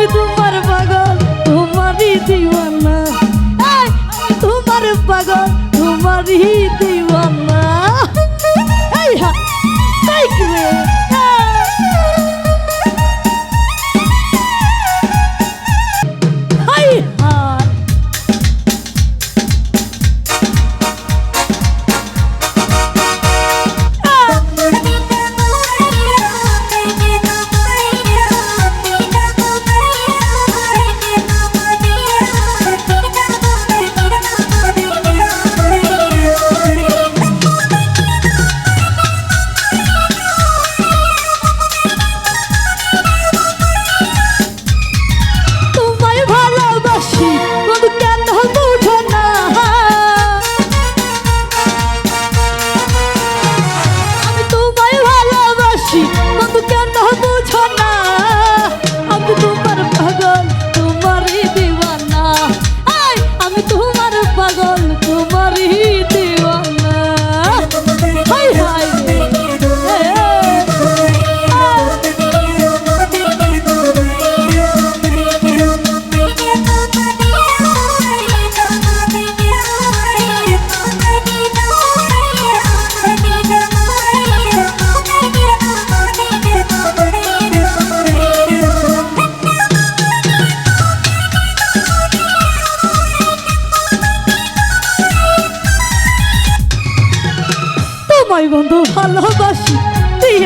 আমি তোমার পাগল তোমারই দিওয়ানা। তোমার পাগল তোমারই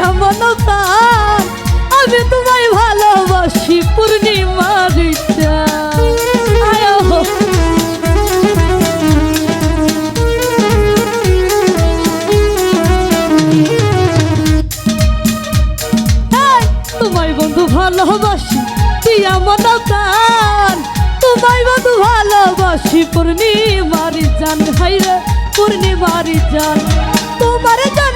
তুই আমার আমি তোমায় ভালোবাসি পূর্ণিমার তোমায় বন্ধু ভালোবাসি তোমায় বন্ধু ভালোবাসি পূর্ণিমার জান হাইরে পূর্ণিমার জান তোমার জন্য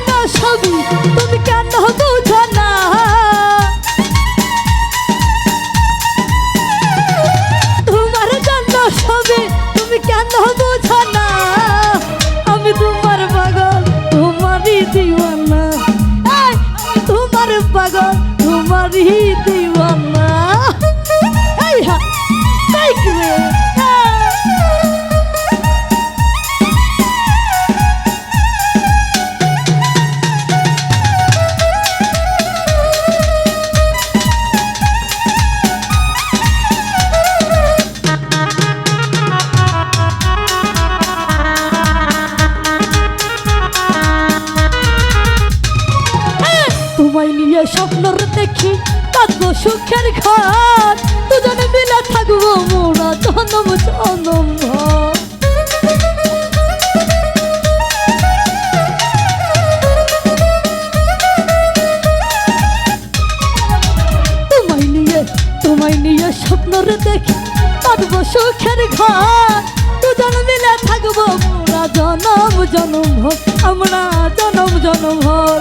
দেখি কাঁদবো সুখের ঘর। দুজনে মিলে থাকব মোরা জনম জনম। তোমায় নিয়ে তোমায় নিয়ে স্বপ্নর দেখি কাঁদবো সুখের ঘর। দুজন মিলে থাকব মোরা জনম জনম আমরা জনম জনম ভর।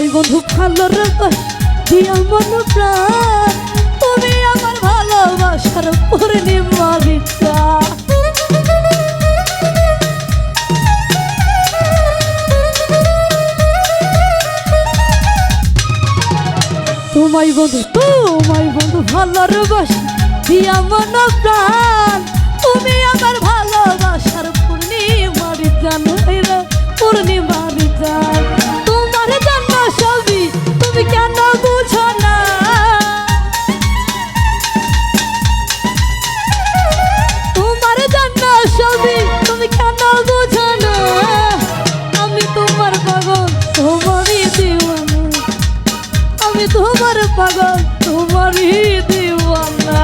তোমায় বন্ধু ভালো দিয়া তুমি আমার ভালোবাসার পূর্ণিমারিতা তোমায় বন্ধু তোমায় বন্ধু ভালোর বাস দিয়া মন প্রাণ। পাগল তোমারই দিওয়ানা।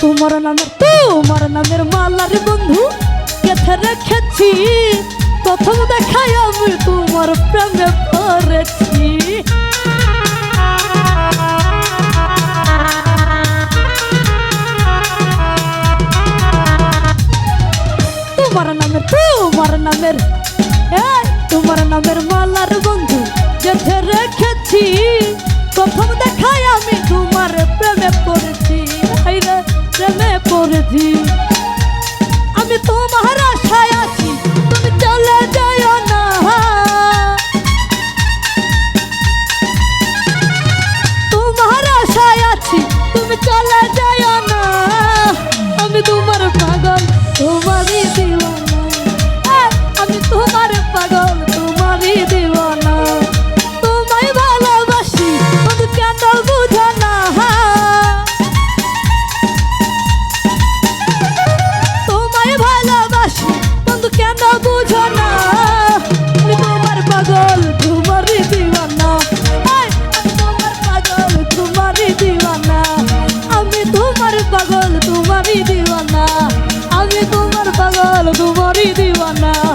তোমার নামের তোমার নামের মালার বন্ধু। রেখেছি। প্রথম দেখায় আমি তোমার প্রেমে পড়েছি তোমার নামের তোমার নামের তোমার নামের মালার বন্ধু যেতে রেখেছি। প্রথম দেখায় আমি তোমার প্রেমে পড়েছি। প্রেমে পড়েছি। sana